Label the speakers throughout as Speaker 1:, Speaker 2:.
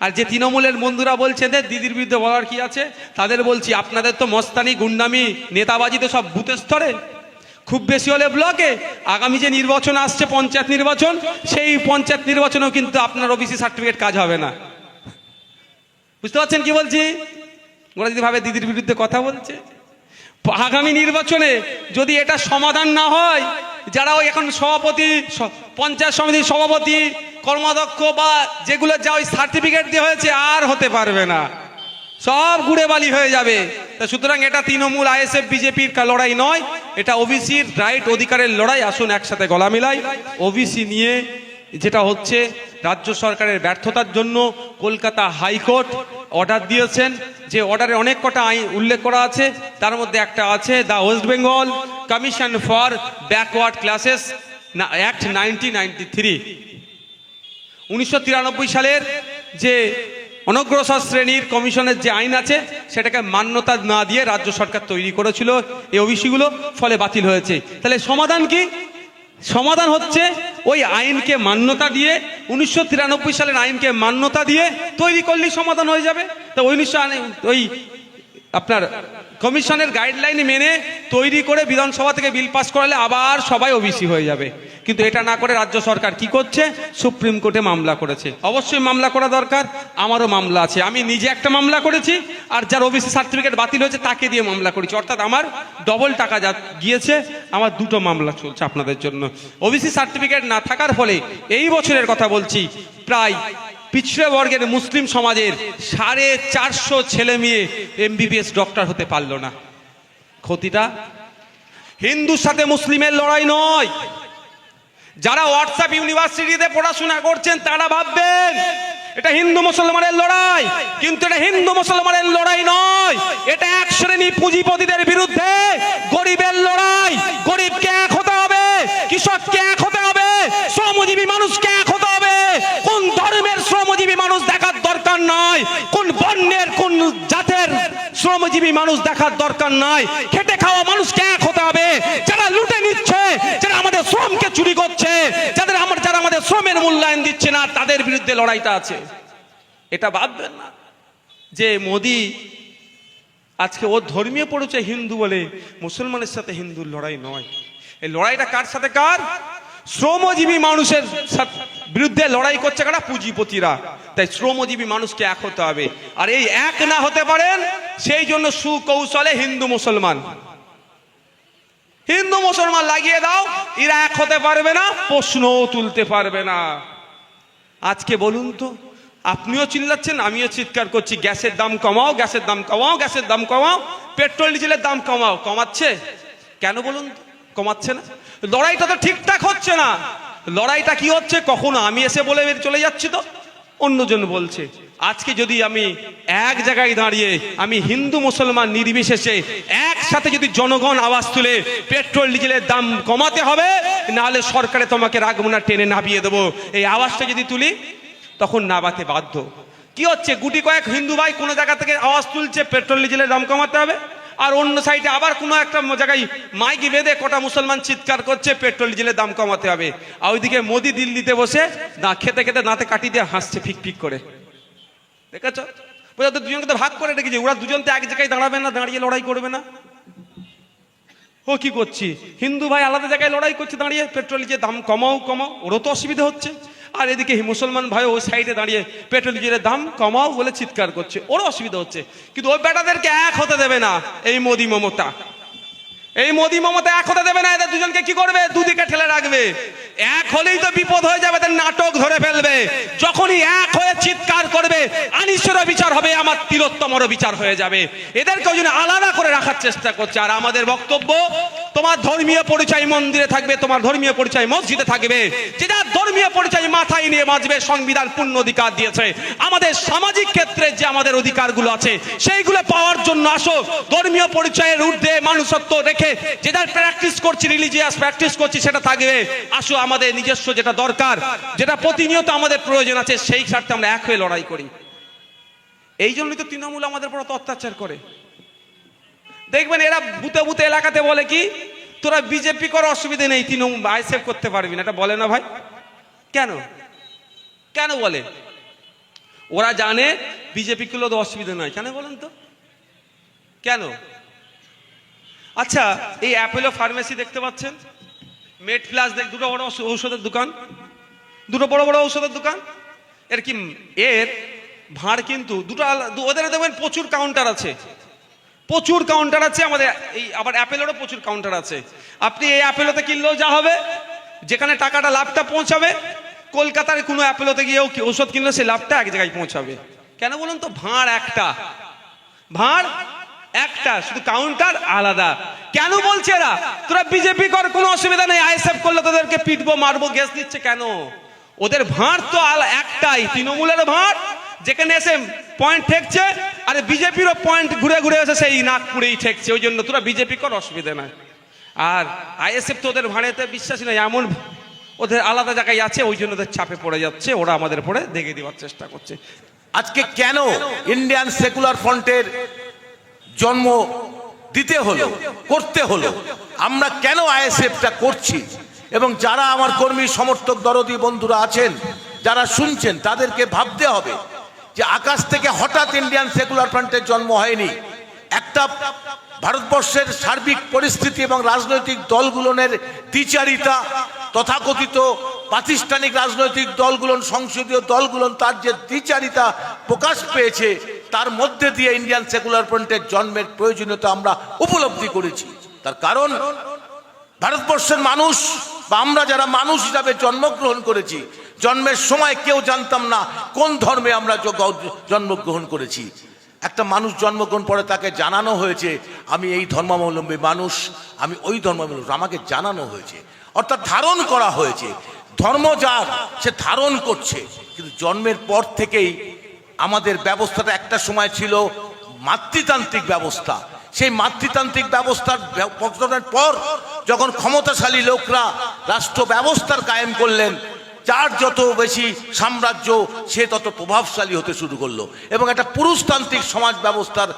Speaker 1: আর যে তৃণমূলের বন্ধুরা বলছে যে দিদির বিরুদ্ধে বলার কি আছে? তাদের বলছি, আপনাদের তো মস্তানি, গুন্ডামি, নেতাবাজি তো সব বুথের স্তরে। খুব বেশি হলে ব্লকে। আগামী যে নির্বাচন আসছে, পঞ্চায়েত নির্বাচন, সেই পঞ্চায়েত নির্বাচনেও কিন্তু আপনার ওবিসি সার্টিফিকেট কাজ হবে না। বুঝতে পারছেন কি বলছি? ওরা যদি ভাবে দিদির বিরুদ্ধে কথা বলছে। আগামী নির্বাচনে যদি এটা সমাধান না হয়, যারা ওই এখন সভাপতি পঞ্চায়েত সমিতির সভাপতি কর্মাধ্যক্ষ বা যেগুলো যা ওই সার্টিফিকেট দিয়ে হয়েছে আর হতে পারবে না। সব গুড়ে বালি হয়ে যাবে। তা সুতরাং এটা তৃণমূল, আইএসএফ, বিজেপির লড়াই নয়। এটা ওবিসির রাইট অধিকারের লড়াই। আসুন একসাথে গলা মিলাই। ওবিসি নিয়ে যেটা হচ্ছে, রাজ্য সরকারের ব্যর্থতার জন্য কলকাতা হাইকোর্ট অর্ডার দিয়েছেন। যে অর্ডারে অনেক কটা আইন উল্লেখ করা আছে। তার মধ্যে একটা আছে the West Bengal commission for backward classes act nineteen ninety three উনিশশো তিরানব্বই সালের যে অনগ্রসর শ্রেণির কমিশনের যে আইন আছে, সেটাকে মান্যতা না দিয়ে রাজ্য সরকার তৈরি করেছিল এই ওবিসিগুলো ফলে বাতিল হয়েছে। তাহলে সমাধান কি? সমাধান হচ্ছে ওই আইনকে মান্যতা দিয়ে, উনিশশো তিরানব্বই সালের আইনকে মান্যতা দিয়ে তৈরি করলেই সমাধান হয়ে যাবে। তো উনিশশো ওই আপনার কমিশনের গাইডলাইন মেনে তৈরি করে বিধানসভা থেকে বিল পাস করালে আবার সবাই ওবিসি হয়ে যাবে। কিন্তু এটা না করে রাজ্য সরকার কি করছে? সুপ্রিম কোর্টে মামলা করেছে। অবশ্যই মামলা করা দরকার, আমারও মামলা আছে। আমি নিজে একটা মামলা করেছি, আর যার ওবিসি সার্টিফিকেট বাতিল হয়েছে, তাকে দিয়ে মামলা করেছি। অর্থাৎ আমার ডবল টাকা যা গিয়েছে, আমার দুটো মামলা চলছে আপনাদের জন্য। ওবিসি সার্টিফিকেট না থাকার ফলে এই বছরের কথা বলছি, প্রায় পিছড়ে বর্গের মুসলিম সমাজের সাড়ে চারশো ছেলে মেয়ে এমবিবিএস ডক্টর হতে পারল না। ক্ষতিটা হিন্দুর সাথে মুসলিমের লড়াই নয়। যারা হোয়াটসঅ্যাপ ইউনিভার্সিটিতে পড়াশোনা করছেন, তারা ভাববেন, এটা হিন্দু মুসলমানের লড়াই, কিন্তু এটা হিন্দু মুসলমানের লড়াই নয়। এটা এক শ্রেণি পুঁজিপতিদের বিরুদ্ধে গরিবের লড়াই। গরিবকে এক হতে হবে, কৃষককে এক হতে হবে, শ্রমজীবী মানুষকে এক হতে হবে। কোন ধর্মের শ্রমজীবী মানুষ দেখার দরকার নয়, কোন বর্ণের, কোন জাতের শ্রমজীবী মানুষ দেখার দরকার নয়। খেটে খাওয়া মানুষকে এক হতে হবে। যারা লুটে নিচ্ছে, যারা আমাদের শ্রমকে চুরি করছে, যাদের আমার যারা আমাদের শ্রমের মূল্যায়ন দিচ্ছে না, তাদের বিরুদ্ধে লড়াইটা আছে। এটা ভাববেন না। যে মোদি আজকে ও ধর্মীয় পড়েছে হিন্দু বলে, মুসলমানের সাথে হিন্দুর লড়াই নয়। এই লড়াইটা কার সাথে কার? শ্রমজীবী মানুষের বিরুদ্ধে লড়াই করছে কারা? পুঁজিপতিরা। তাই শ্রমজীবী মানুষকে এক হতে হবে। আর এই এক না হতে পারেন, সেই জন্য সুকৌশলে হিন্দু মুসলমান। হিন্দু মুসলমান লাগিয়ে দাও, এরা এক হতে পারবে না, প্রশ্নও তুলতে পারবে না। আজকে বলুন তো, আপনিও চিল্লাচ্ছেন, আমিও চিৎকার করছি, গ্যাসের দাম কমাও, গ্যাসের দাম কমাও, গ্যাসের দাম কমাও, পেট্রোল, ডিজেলের দাম কমাও, কমাচ্ছে? কেন বলুন কমাচ্ছে না? লড়াইটা তো ঠিকঠাক হচ্ছে না। লড়াইটা কি হচ্ছে? কখনো আমি এসে বলে চলে যাচ্ছি তো? অন্যজন বলছে, আজকে যদি আমি এক জায়গায় দাঁড়িয়ে আমি হিন্দু মুসলমান নির্বিশেষে একসাথে যদি জনগণ আওয়াজ তুলে পেট্রোল, ডিজেলের দাম কমাতে হবে, নাহলে সরকারে তোমাকে রাখব না টেনে নামিয়ে দেবো। এই আওয়াজটা যদি তুলি, তখন নাবাতে বাধ্য। কি হচ্ছে, গুটি কয়েক হিন্দু ভাই কোনো জায়গা থেকে আওয়াজ তুলছে, পেট্রোল, ডিজেলের দাম কমাতে হবে? আর অন্য সাইডে আবার কোনো একটা জায়গায় মাইকি বেঁধে কটা মুসলমান চিৎকার করছে, পেট্রোল, ডিজেলের দাম কমাতে হবে। আর ওইদিকে মোদি দিল্লিতে বসে দা খেতে খেতে দাঁতে কাটি দিয়ে হাসছে ফিক ফিক করে। দেখেছ? বোঝা তো দুজনকে তো ভাগ করে রেখেছি, ওরা দুজন তো এক জায়গায় দাঁড়াবে না, দাঁড়িয়ে লড়াই করবে না। ও কি করছি হিন্দু ভাই আলাদা জায়গায় লড়াই করছে, দাঁড়িয়ে পেট্রোল যে দাম কমাও কমাও, ওরও তো অসুবিধা হচ্ছে। আর এদিকে মুসলমান ভাই ওই সাইডে দাঁড়িয়ে পেট্রোল ডিজেলের দাম কমাও বলে চিৎকার করছে। ওর অসুবিধা হচ্ছে। কিন্তু ওই বেটাদেরকে এক হতে দেবে না এই মোদি মমতা। এই মোদি মমতা এক হতে দেবে না, এদের দুজনকে কি করবে? দুদিকে ঠেলে রাখবে। এক হলেই তো বিপদ হয়ে যাবে, এদের নাটক ধরে ফেলবে। যখনই এক হয়ে চিৎকার করবে আনিসেরও বিচার হবে, আমার তিলোত্তমরও বিচার হয়ে যাবে। এদেরকে ওই জন্য আলাদা করে রাখার চেষ্টা করছে। আর আমাদের বক্তব্য তোমার ধর্মীয় পরিচয় মন্দিরে থাকবে, তোমার ধর্মীয় পরিচয় মসজিদে থাকবে। যে যার ধর্মীয় পরিচয় মাথায় নিয়ে বাঁচবে, সংবিধান পূর্ণ অধিকার দিয়েছে। আমাদের সামাজিক ক্ষেত্রে যে আমাদের অধিকারগুলো আছে, সেইগুলো পাওয়ার জন্য আসো। ধর্মীয় পরিচয়ের ঊর্ধ্বে মানুষত্ব রেখে যেটা প্র্যাকটিস করছি রিলিজিয়াস প্র্যাকটিস করছি, সেটা থাকবে। আসো, আমাদের নিজস্ব যেটা দরকার, যেটা প্রতিনিয়ত আমাদের প্রয়োজন আছে, সেই স্বার্থে আমরা এক হয়ে লড়াই করি। এই জন্যই তো তৃণমূল আমাদের উপর অত অত্যাচার করে। দেখবেন এরা বুতে বুতে এলাকাতে বলে কি, তোরা বিজেপি কর, অসুবিধে নেই, তৃণমূল আইসেফ করতে পারবি না। এটা বলে না ভাই। কেন? কেন বলে? ওরা জানে বিজেপি গুলো তো অসুবিধা নয় কেন বলেন তো? কেন? আচ্ছা এই অ্যাপেলো ফার্মেসি দেখতে পাচ্ছেন? মেড প্লাস দেখ, দুটো বড় ঔষ- ঔষধের দোকান। দুটো বড় বড় ঔষধের দোকান। এর কি এর ভাঁড় কিন্তু দুটো ওদের দেখবেন প্রচুর কাউন্টার আছে। প্রচুর কাউন্টার আছে, আমাদের এই আবার অ্যাপেলেরও প্রচুর কাউন্টার আছে। আপনি এই অ্যাপেলোতে কিনলেও যা হবে, যেখানে টাকাটা লাভটা পৌঁছাবে, কলকাতার কোনো অ্যাপেলোতে গিয়েও ওষুধ কিনলে সেই লাভটা এক জায়গায় পৌঁছাবে। কেন বলুন তো, ভাঁড় একটা। ভাঁড় একটা, শুধু কাউন্টার আলাদা। কেন বলছে এরা? তোরা বিজেপি কর, কোনো অসুবিধা নেই আইএসএফ করলে তোদেরকে পিটবো, মারবো গ্যাস দিচ্ছে কেন? ওদের ভাঁড় তো একটাই, তৃণমূলের ভাঁড়, যেখানে এসে পয়েন্ট ঠেকছে আর বিজেপিরও পয়েন্ট ঘুরে ঘুরে এসে সেই নাগপুরেই ঠেকছে, ওই জন্য তোরা বিজেপি কর, অসুবিধা নাই। আর আইএসএফ তো ওদের ভাঁড়েতে বিশ্বাসী নয় এমন ওদের আলাদা জায়গায় আছে, ওই জন্য ওদের চাপে পড়ে যাচ্ছে, ওরা আমাদের পরে দেখে দেওয়ার চেষ্টা করছে।
Speaker 2: আজকে কেন ইন্ডিয়ান সেকুলার ফ্রন্টের জন্ম দিতে হলো, করতে হলো? আমরা কেন আইএসএফটা করছি? এবং যারা আমার কর্মী সমর্থক দরদি বন্ধুরা আছেন, যারা শুনছেন, তাদেরকে ভাবতে হবে যে আকাশ থেকে হঠাৎ ইন্ডিয়ান সেকুলার ফ্রন্টের জন্ম হয়নি। একটা ভারতবর্ষের সার্বিক পরিস্থিতি এবং রাজনৈতিক দলগুলোনের দ্বিচারিতা, তথাকথিত প্রাতিষ্ঠানিক রাজনৈতিক দলগুলো সংসদীয় দলগুলো তার যে দ্বিচারিতা প্রকাশ পেয়েছে, তার মধ্যে দিয়ে ইন্ডিয়ান সেকুলার ফ্রন্টের জন্মের প্রয়োজনীয়তা আমরা উপলব্ধি করেছি। তার কারণ, ভারতবর্ষের মানুষ বা আমরা যারা মানুষ হিসাবে জন্মগ্রহণ করেছি জন্মের সময় কেউ জানতাম না কোন ধর্মে আমরা জন্মগ্রহণ করেছি। একটা মানুষ জন্মগ্রহণ পরে তাকে জানানো হয়েছে, আমি এই ধর্মাবলম্বী মানুষ, আমি ওই ধর্মাবলম্বী আমাকে জানানো হয়েছে। অর্থাৎ ধারণ করা হয়েছে। ধর্ম যার, সে ধারণ করছে। কিন্তু জন্মের পর থেকেই আমাদের ব্যবস্থাটা একটা সময় ছিল মাতৃতান্ত্রিক ব্যবস্থা। সেই মাতৃতান্ত্রিক ব্যবস্থার ব্য- পর যখন ক্ষমতাশালী লোকরা রাষ্ট্র ব্যবস্থার কায়েম করলেন যার যত বেশি সাম্রাজ্য, সে তত প্রভাবশালী হতে শুরু করল। এবং একটা পুরুষতান্ত্রিক সমাজ ব্যবস্থার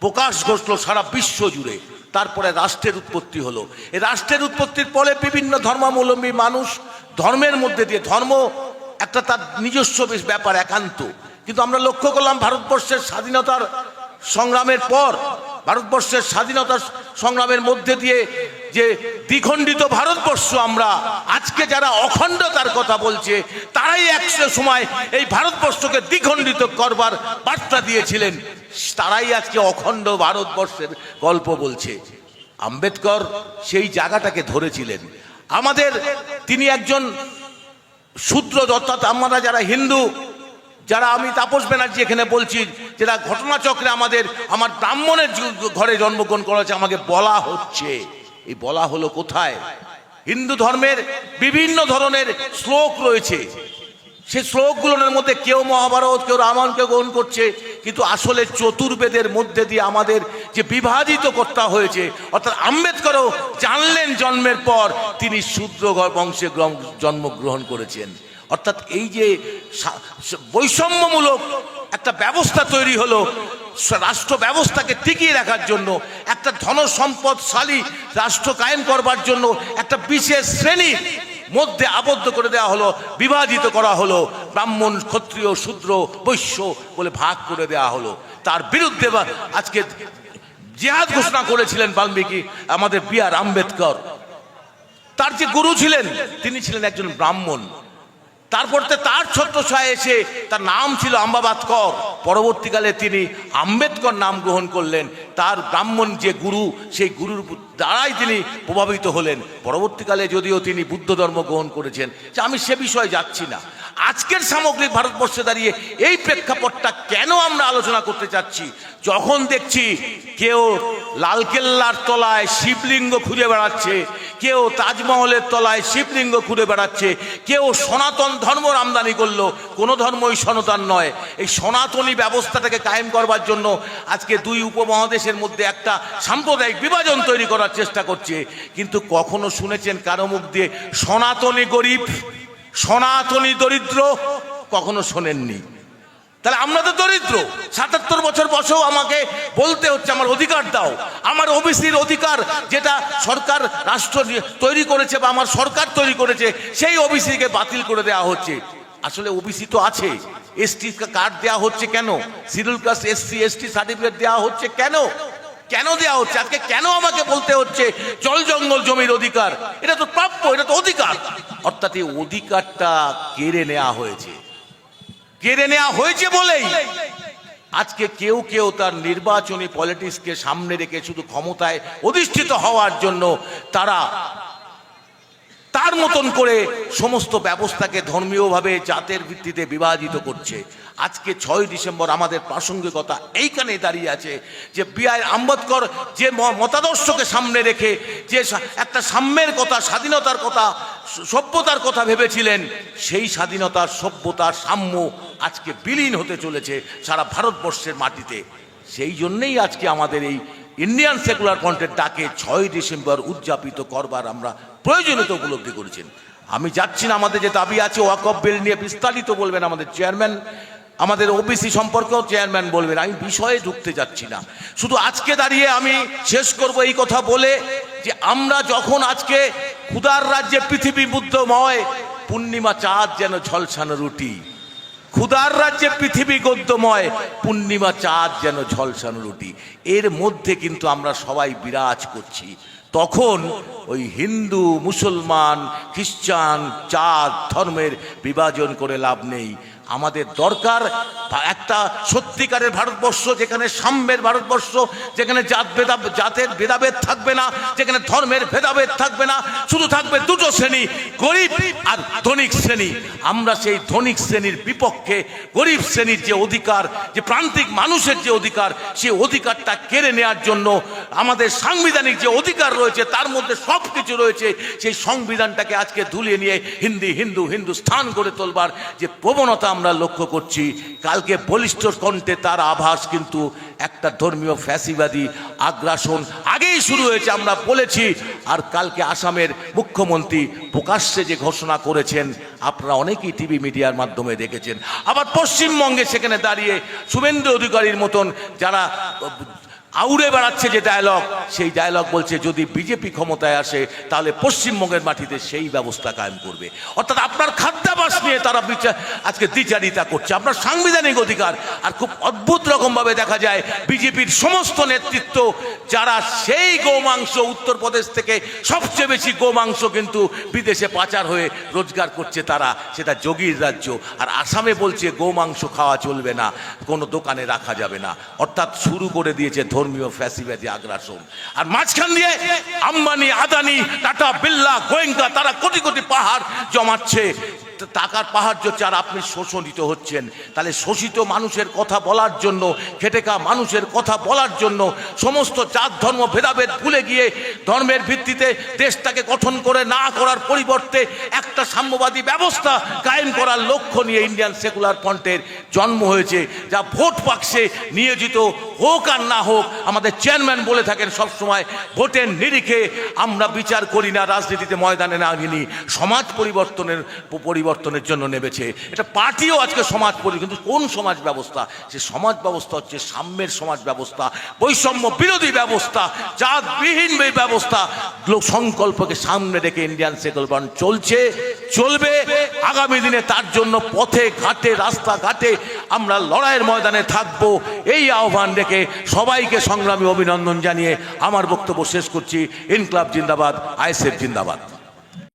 Speaker 2: প্রকাশ ঘটলো সারা বিশ্ব জুড়ে। তারপরে রাষ্ট্রের উৎপত্তি হলো। এই রাষ্ট্রের উৎপত্তির পরে বিভিন্ন ধর্মাবলম্বী মানুষ ধর্মের মধ্যে দিয়ে, ধর্ম একটা তার নিজস্ব বেশ ব্যাপার, একান্ত। কিন্তু আমরা লক্ষ্য করলাম ভারতবর্ষের স্বাধীনতার সংগ্রামের পর ভারতবর্ষের স্বাধীনতা সংগ্রামের মধ্যে দিয়ে যে দ্বিখণ্ডিত ভারতবর্ষ আমরা, আজকে যারা অখণ্ডতার কথা বলছে, তারাই একশো সময় এই ভারতবর্ষকে দ্বিখণ্ডিত করবার বার্তা দিয়েছিলেন। তারাই আজকে অখণ্ড ভারতবর্ষের গল্প বলছে। আম্বেদকর সেই জায়গাটাকে ধরেছিলেন। আমাদের, তিনি একজন শূদ্র অর্থাৎ আমরা যারা হিন্দু যারা আমি তাপস ব্যানার্জি এখানে বলছি যেটা ঘটনাচক্রে আমাদের, আমার ব্রাহ্মণের ঘরে জন্মগ্রহণ করা করেছে, আমাকে বলা হচ্ছে। এই বলা হলো কোথায়? হিন্দু ধর্মের বিভিন্ন ধরনের শ্লোক রয়েছে। সেই শ্লোকগুলোর মধ্যে কেউ মহাভারত, কেউ রামায়ণকে গ্রহণ করছে, কিন্তু আসলে চতুর্বেদের মধ্যে দিয়ে আমাদের যে বিভাজিত কর্তা হয়েছে, অর্থাৎ আম্বেদকরও জানলেন জন্মের পর তিনি শূদ্র বংশে জন্মগ্রহণ করেছেন। অর্থাৎ এই যে বৈষম্যমূলক একটা ব্যবস্থা তৈরি হলো রাষ্ট্র ব্যবস্থাকে টিকিয়ে রাখার জন্য, একটা ধন সম্পদশালী রাষ্ট্র কায়েম করবার জন্য একটা বিশেষ শ্রেণি মধ্যে আবদ্ধ করে দেওয়া হলো, বিভাজিত করা হলো, ব্রাহ্মণ, ক্ষত্রিয়, শূদ্র, বৈশ্য বলে ভাগ করে দেওয়া হলো। তার বিরুদ্ধে আজকে জেহাদ ঘোষণা করেছিলেন বাল্মীকি, আমাদের বি আর আম্বেদকর। তার যে গুরু ছিলেন, তিনি ছিলেন একজন ব্রাহ্মণ। তারপর তার ছোট্ট ছত্রছায় এসে তার নাম ছিল আম্বাবাদ কর। পরবর্তীকালে তিনি আম্বেদকর নাম গ্রহণ করলেন। তার ব্রাহ্মণ যে গুরু, সেই গুরুর দ্বারাই তিনি প্রভাবিত হলেন। পরবর্তীকালে যদিও তিনি বুদ্ধ ধর্ম গ্রহণ করেছেন, যে আমি সে বিষয়ে যাচ্ছি না। আজকের সামগ্রিক ভারতবর্ষে দাঁড়িয়ে এই প্রেক্ষাপটটা কেন আমরা আলোচনা করতে চাচ্ছি? যখন দেখছি কেউ লালকেল্লার তলায় শিবলিঙ্গ খুঁজে বেড়াচ্ছে, কেউ তাজমহলের তলায় শিবলিঙ্গ খুঁজে বেড়াচ্ছে, কেউ সনাতন ধর্ম আমদানি করল, কোনো ধর্মই সনাতন নয়। এই সনাতনী ব্যবস্থাটাকে কায়েম করবার জন্য আজকে দুই উপমহাদেশের মধ্যে একটা সাম্প্রদায়িক বিভাজন তৈরি করার চেষ্টা করছে। কিন্তু কখনো শুনেছেন কারও মুখ দিয়ে, সনাতনী গরিব সনাতনী দরিদ্র কখনো শোনেননি। তাহলে আমরা তো দরিদ্র। সাতাত্তর বছর বসেও আমাকে বলতে হচ্ছে, আমার অধিকার দাও। আমার ওবিসির অধিকার যেটা সরকার, রাষ্ট্র তৈরি করেছে বা আমার সরকার তৈরি করেছে, সেই ওবিসিকে বাতিল করে দেওয়া হচ্ছে। আসলে ওবিসি তো আছে। এসটি কার্ড দেওয়া হচ্ছে কেন? Schedule caste SC, ST certificate দেওয়া হচ্ছে কেন? কেন দেওয়া হচ্ছে? আজকে কেন আমাকে বলতে হচ্ছে? জল জঙ্গল জমির অধিকার। এটা তো প্রাপ্য, এটা তো অধিকার। অর্থাৎ এই অধিকারটা কেড়ে নেওয়া হয়েছে। কেড়ে নেওয়া হয়েছে বলেই আজকে কেউ কেউ তার নির্বাচনী পলিটিক্সকে সামনে রেখে শুধু ক্ষমতায় অধিষ্ঠিত হওয়ার জন্য তারা তার মতন করে সমস্ত ব্যবস্থাকে ধর্মীয়ভাবে জাতের ভিত্তিতে বিভাজিত করছে। আজকে ছয় ডিসেম্বর আমাদের প্রাসঙ্গিকতা এইখানে দাঁড়িয়ে আছে যে বি আই আম্বেদকর যে মতাদর্শকে সামনে রেখে যে একটা সাম্যের কথা, স্বাধীনতার কথা সভ্যতার কথা ভেবেছিলেন, সেই স্বাধীনতার সভ্যতার সাম্য আজকে বিলীন হতে চলেছে সারা ভারতবর্ষের মাটিতে। সেই জন্যেই আজকে আমাদের এই ইন্ডিয়ান সেকুলার ফ্রন্টের ডাকে ছয় ডিসেম্বর উদযাপিত করবার আমরা প্রয়োজনীয়তা উপলব্ধি করেছেন। আমি যাচ্ছি না, আমাদের যে দাবি আছে, ওয়াকফ বিল নিয়ে বিস্তারিত বলবেন আমাদের চেয়ারম্যান। আমাদের ওবিসি সম্পর্কেও চেয়ারম্যান বলবেন, আমি বিষয়ে ঢুকতে যাচ্ছি না। শুধু আজকে দাঁড়িয়ে আমি শেষ করব এই কথা বলে যে আমরা যখন আজকে ক্ষুদার রাজ্যে পৃথিবী বুদ্ধময় পূর্ণিমা চাঁদ যেন ঝলসানো রুটি। ক্ষুদার রাজ্যে পৃথিবী গদ্যময়, পূর্ণিমা চাঁদ যেন ঝলসানো রুটি। এর মধ্যে কিন্তু আমরা সবাই বিরাজ করছি। তখন ওই হিন্দু, মুসলমান, খ্রিস্টান, চাঁদ ধর্মের বিভাজন করে লাভ নেই। আমাদের দরকার একটা সত্যিকারের ভারতবর্ষ যেখানে সাম্যের ভারতবর্ষ, যেখানে জাত ভেদা, জাতের ভেদাভেদ থাকবে না, যেখানে ধর্মের ভেদাভেদ থাকবে না, শুধু থাকবে দুটো শ্রেণি, গরিব আর ধনিক শ্রেণি। আমরা সেই ধনিক শ্রেণির বিপক্ষে গরিব শ্রেণির যে অধিকার, যে প্রান্তিক মানুষের যে অধিকার, সেই অধিকারটা কেড়ে নেওয়ার জন্য আমাদের সাংবিধানিক যে অধিকার রয়েছে, তার মধ্যে সব কিছু রয়েছে, সেই সংবিধানটাকে আজকে ধুলিয়ে নিয়ে হিন্দি, হিন্দু, হিন্দুস্থান গড়ে তোলবার যে প্রবণতা আমরা লক্ষ্য করছি, কালকে বলিষ্ঠ কণ্ঠে তার আভাস কিন্তু একটা ধর্মীয় ফ্যাসিবাদী আগ্রাসন আগেই শুরু হয়েছে, আমরা বলেছি। আর কালকে আসামের মুখ্যমন্ত্রী প্রকাশ্যে যে ঘোষণা করেছেন, আপনারা অনেকেই টিভি মিডিয়ার মাধ্যমে দেখেছেন। আবার পশ্চিমবঙ্গে সেখানে দাঁড়িয়ে শুভেন্দু অধিকারীর মতন যারা আউড়ে বেড়াচ্ছে যে ডায়লগ সেই ডায়লগ বলছে, যদি বিজেপি ক্ষমতায় আসে, তাহলে পশ্চিমবঙ্গের মাটিতে সেই ব্যবস্থা কায়েম করবে। অর্থাৎ আপনার খাদ্যাভাস নিয়ে তারা বিচার, আজকে দ্বিচারিতা করছে। আপনার সাংবিধানিক অধিকার, আর খুব অদ্ভুত রকমভাবে দেখা যায় বিজেপির সমস্ত নেতৃত্ব, যারা সেই গোমাংস উত্তরপ্রদেশ থেকে সবচেয়ে বেশি গোমাংস কিন্তু বিদেশে পাচার হয়ে রোজগার করছে তারা, সেটা যোগীর রাজ্য। আর আসামে বলছে, গোমাংস খাওয়া চলবে না, কোনো দোকানে রাখা যাবে না। অর্থাৎ শুরু করে দিয়েছে ধর্মীয় ফ্যাসিবাদী আগ্রাসন। আর মাঝখান দিয়ে আম্বানি, আদানি, টাটা, বিল্লা, গোয়েঙ্কা, তারা কোটি কোটি পাহাড় জমাচ্ছে। টাকার পাহাড় জচ্ছে আর আপনি শোষণিত হচ্ছেন, তাহলে শোষিত মানুষের কথা বলার জন্য খেটেকা মানুষের কথা বলার জন্য সমস্ত জাত, ধর্ম, ভেদাভেদ ভুলে গিয়ে ধর্মের ভিত্তিতে দেশটাকে গঠন করে না করার পরিবর্তে একটা সাম্যবাদী ব্যবস্থা কায়েম করার লক্ষ্য নিয়ে ইন্ডিয়ান সেকুলার ফ্রন্টের জন্ম হয়েছে, যা ভোট বাক্সে নিয়োজিত হোক আর না হোক, আমাদের চেয়ারম্যান বলে থাকেন সবসময়, ভোটের নিরিখে আমরা বিচার করি না, রাজনীতিতে ময়দানে না নিনি সমাজ পরিবর্তনের পরিবর্তনের জন্য নেমেছে। এটা পার্টিও আজকে সমাজ পরি, কিন্তু কোন সমাজ ব্যবস্থা? সে সমাজ ব্যবস্থা হচ্ছে সাম্যের সমাজ ব্যবস্থা, বৈষম্য বিরোধী ব্যবস্থা, জাতবিহীন এই ব্যবস্থা। সংকল্পকে সামনে রেখে ইন্ডিয়ান সেকুলার চলছে, চলবে। আগামী দিনে তার জন্য পথে, ঘাটে, রাস্তাঘাটে আমরা লড়াইয়ের ময়দানে থাকব। এই আহ্বান রেখে সবাইকে সংগ্রামী অভিনন্দন জানিয়ে আমার বক্তব্য শেষ করছি। ইনকলাব জিন্দাবাদ, আইএসএফ জিন্দাবাদ।